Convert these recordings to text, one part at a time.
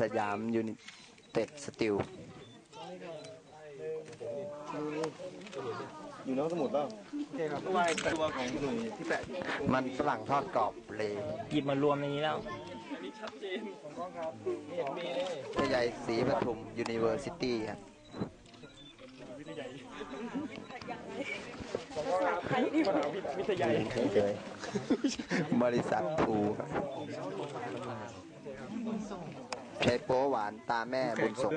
สยามยูนิเต็ดสติลอยู่น้องสมุดเปล่าโอเคครับตัวตัวของหนุ่ยที่แปะมันฝรั่งทอดกรอบเลยหยิบมารวมในนี้แล้วพยายศรีปทุมยูนิเวอร์ซิตี้ครับวิทยาเฉยบริษัททูครับ ใช้โป๊หวานตาแม่บุญส่ง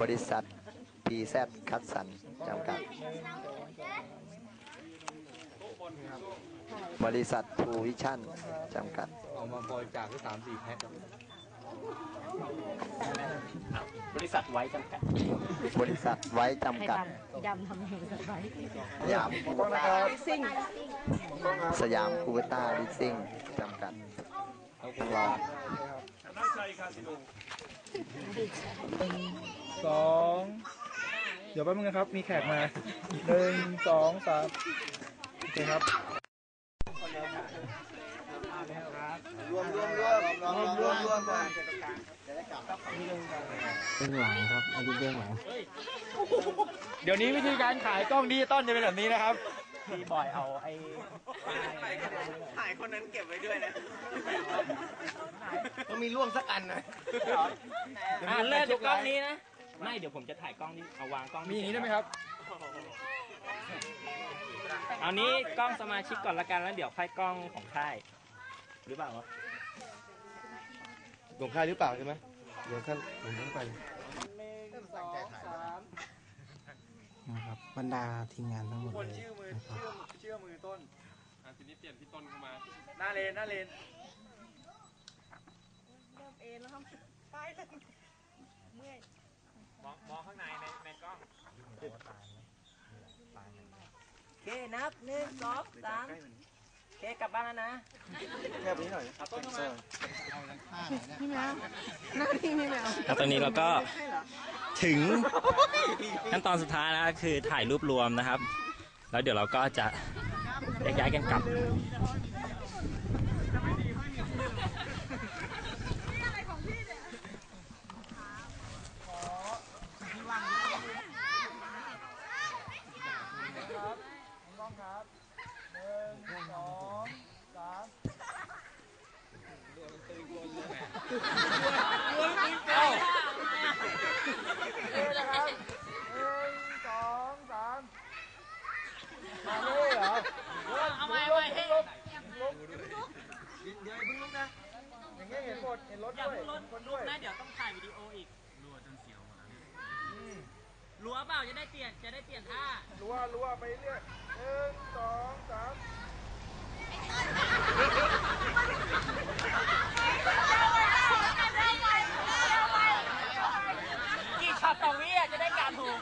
บริษัทพีแซดคัดสันจำกัด บริษัททูวิชั่นจำกัด เอามาบริจาคที่สามสี่แพ็คบ ริษัทไว้จำกัด บริษัทไว้จำกัดดำทำเองไว้สยามซิ่งสยามคูเปต้าลิสซิ่งจำกัดรอสองเดี๋ยวแป๊บนึงนะครับ มีแขกมาหนึ่งสองสามโอเคครับ รวมรวมรวมรวมรวมรวม เบื้องหลังครับอันนี้เบื้องหลังเดี๋ยวนี้วิธีการขายกล้องดิจิตอลจะเป็นแบบนี้นะครับพี่บอยเอาไอ้ต้องมีร่วงสักอันนะอ่าเลิกจากกล้องนี้นะ ไม่เดี๋ยวผมจะถ่ายกล้องนี้เอาวางกล้องมีอย่างนี้ได้ไหมครับ เอานี้กล้องสมาชิกก่อนละกันแล้วเดี๋ยวค่อยกล้องของค่าย หรือเปล่าวะหลวงค่ายหรือเปล่าใช่ไหม เดี๋ยวท่านผมต้องไปนะครับบรรดาทีมงานทั้งหมดเลยนะครับ เชื่อมือต้นทีนี้เปลี่ยนพี่ต้นเข้ามา หน้าเลนหน้าเลนโอเค นับหนึ่งสองสามโอ เคกลับบ้านแล้วนะแค่นี้หน่อยเอาต้นเข้ามาแล้วตอนนี้เราก็ถึงขั้นตอนสุดท้ายแล้วคือถ่ายรูปรวมนะครับ แล้วเดี๋ยวเราก็จะแยกย้ายกันกลับ อย่างเงี้ยเห็นหมด เห็นรถด้วยคนด้วย เดี๋ยวต้องถ่ายวิดีโออีก รัวจนเสียวหมดรัว เปล่าจะได้เปลี่ยนจะได้เปลี่ยนท่ารัวรัวไปเรื่อยหนึ่งสองสามกี่ช็อตต่อวิอะจะได้การถูก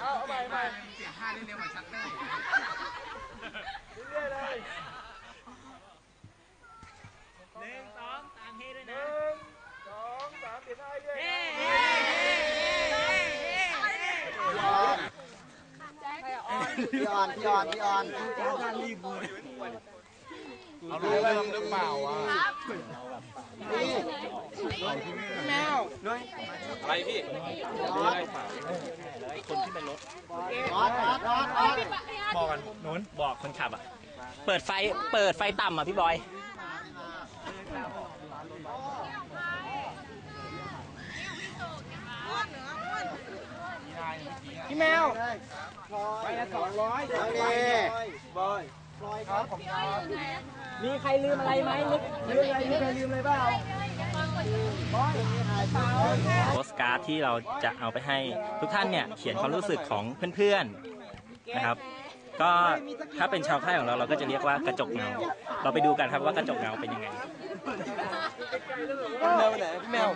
เอาเอาใหม่ใหม่เสียงห้าเร็วๆมาชัดเลยเรื่อยๆเลยหนึ่งสองตามเฮด้วยหนะ พี่ออนพี่ออนพี่ออนเอารู้เรื่องหรือเปล่าวะคนที่เป็นรถออนออนออนออนบอกกันนู้นบอกคนขับอะ เปิดไฟ เปิดไฟต่ำอะพี่บอย พี่แมวไปละสองร้อยน้องเนบอยครับผมครับมีใครลืมอะไรไหมลืมอะไรมีใครลืมอะไรบ้างโพสการ์ดที่เราจะเอาไปให้ทุกท่านเนี่ยเขียนความรู้สึกของเพื่อนๆนะครับ ก็ถ้าเป็นชาวค่ายของเราเราก็จะเรียกว่ากระจกเงา เราไปดูกันครับว่ากระจกเงาเป็นยังไง แมวไหนพี่แมว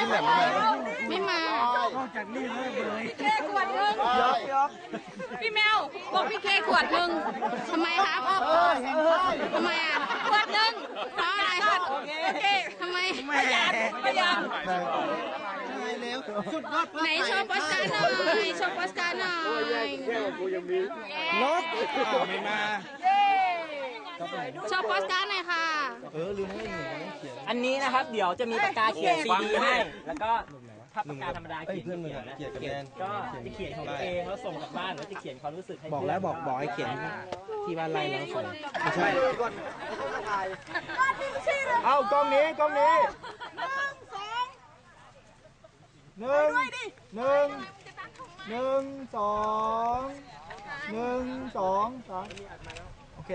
พี่แมวพี่แมวไม่มาจากนี่เลยเลยแค่ขวดนึงยอกยอกพี่แมวบอกพี่เคขวดนึงทำไมครับทำไมอะขวดนึงเพราะอะไรครับโอเคทำไมประหยัดประหยัดเร็ว สุดยอดไหนโชว์โปสการ์ดหน่อยโชว์โปสการ์ดหน่อยนกไม่มาโชว์โปสการ์ดหน่อยค่ะ เออลืมไม่หนูไม่เขียนอันนี้นะครับ เดี๋ยวจะมีปากกาเขียนซีดีให้ แล้วก็ถ้าปากกาธรรมดาเอ้ยเขียนเพื่อนมึงเขียอะนนะเกลียดกับแดนก็จะเขียนของตัวเองแล้วส่งกลับบ้านแล้วจะเขียนความรู้สึกให้บอกแล้วบอกบอกให้เขียนที่บ้านไร่แล้วส่งไม่ใช่เอากล้องนี้กล้องนี้ หนึ่งหนึ่งหนึ่งสองหนึ่งสองสามโอเค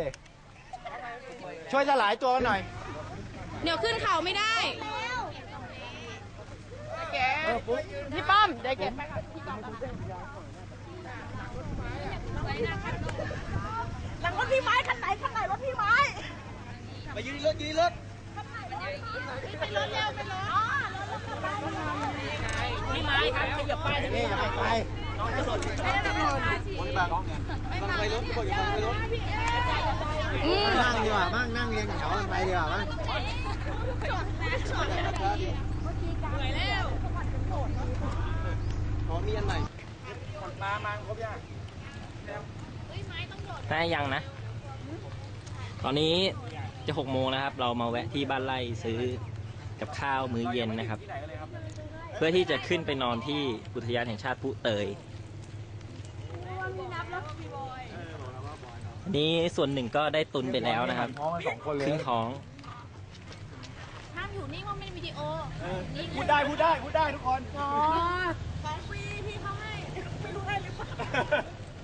ช่วยสลายตัวหน่อย เดี๋ยวขึ้นเขาไม่ได้เออปุ๊บพี่ป้อมได้เก็บหลังรถพี่ไม้คันไหนคันไหนรถพี่ไม้ไปยืนรถยืนรถไปรถเร็วไปรถ อ๋อรถรถกระบะพี่ไม้ครับขยับป้ายนี่อย่าไปไปอืมนั่งดีกว่าบ้างนั่งเรียงแถวกันไปดีกว่าบ้างขอมีอันใหม่มามาครบยังได้ยังนะ ตอนนี้จะหกโมงนะครับ เรามาแวะที่บ้านไร่ซื้อ กับข้าวมื้อเย็นนะครับ เพื่อที่จะขึ้นไปนอนที่อุทยานแห่งชาติผู้เตยอันนี้ส่วนหนึ่งก็ได้ตุนไปแล้วนะครับท้องกันสองคนเลยครึ่งท้องห้ามอยู่นิ่งว่าไม่มีวิดีโอพูดได้พูดได้พูดได้ทุกคนอ๋อของฟรีพี่เขาให้ไม่รู้ให้หรือเปล่า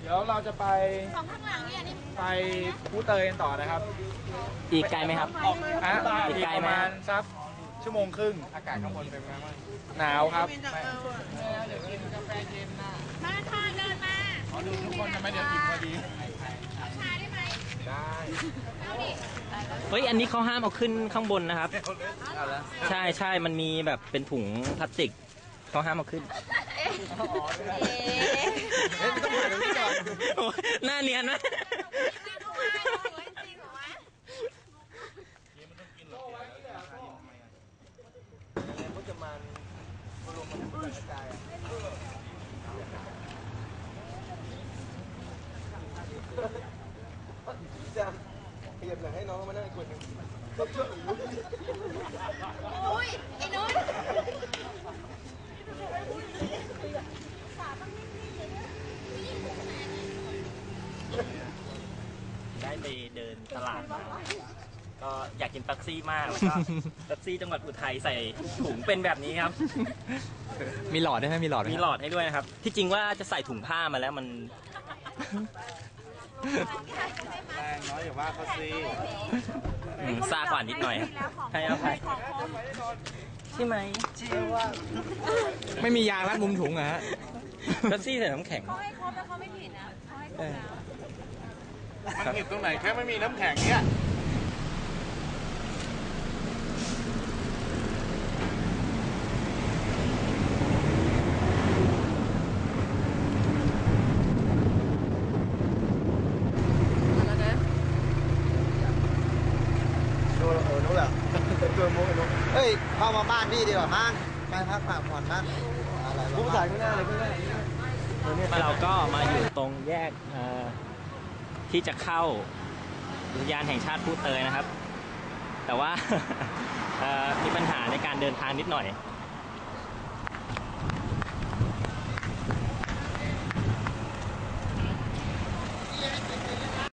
เดี๋ยวเราจะไปสองข้างหลังเนี่ยนี่ไปผู้เตยกันต่อนะครับ อีกไกลไหมครับอะอีอีกกไกลประไหมมาณสัก ชั่วโมงครึ่ง อากาศข้างบนเป็นไงบ้างหนาวครับมาค่ะเดินมาทุกคนจะไม่เดี๋ยวอิ่มพอดี ชาได้ไหมได้เฮ้ยอันนี้เขาห้ามเอาขึ้นข้างบนนะครับใช่ใช่มันมีแบบเป็นถุงพลาสติกเขาห้ามเอาขึ้นเฮ้ยมันต้องผ่านตรงนี้ก่อนโอ้ยหน้าเนียนไหมขยับหลัง ให้น้องมานั่งอีกคนหนึ่งอุ้ยไอ้นุ้ยได้ไปเดินตลาดมา ก็อยากกินเป๊ปซี่มากแล้วก็เป๊ปซี่จังหวัดอุทัยใส่ถุงเป็นแบบนี้ครับ มีหลอดได้ไหมมีหลอดไหมมีหลอดให้ด้วยนะครับ ที่จริงว่าจะใส่ถุงผ้ามาแล้วมัน แรงน้อยอย่าว่าเขาสิอืมซากว่านิดหน่อย ให้อภัย ใช่ไหม ไม่มียางรัดมุมถุงเหรอะฮะเป๊ปซี่ใส่น้ำแข็ง เขาให้ครบแล้วเขาไม่ผิดนะเขาให้ครบแล้ว มันผิดตรงไหนแค่ไม่มีน้ำแข็งเนี่ย ดูเออนู้นแหละตัวมุกนู้นเฮ้ยเข้ามา บ้านพี่ดีกว่ามั้งไปพักผ่อนผ่อนบ้านอะไรผู้ชายข้างหน้าเลยข้างหน้าเราก็มาอยู่ตรงแยกเอ่อที่จะเข้าอุทยานแห่งชาติพูเตยนะครับ แต่ว่าเอ่อมีปัญหาในการเดินทางนิดหน่อย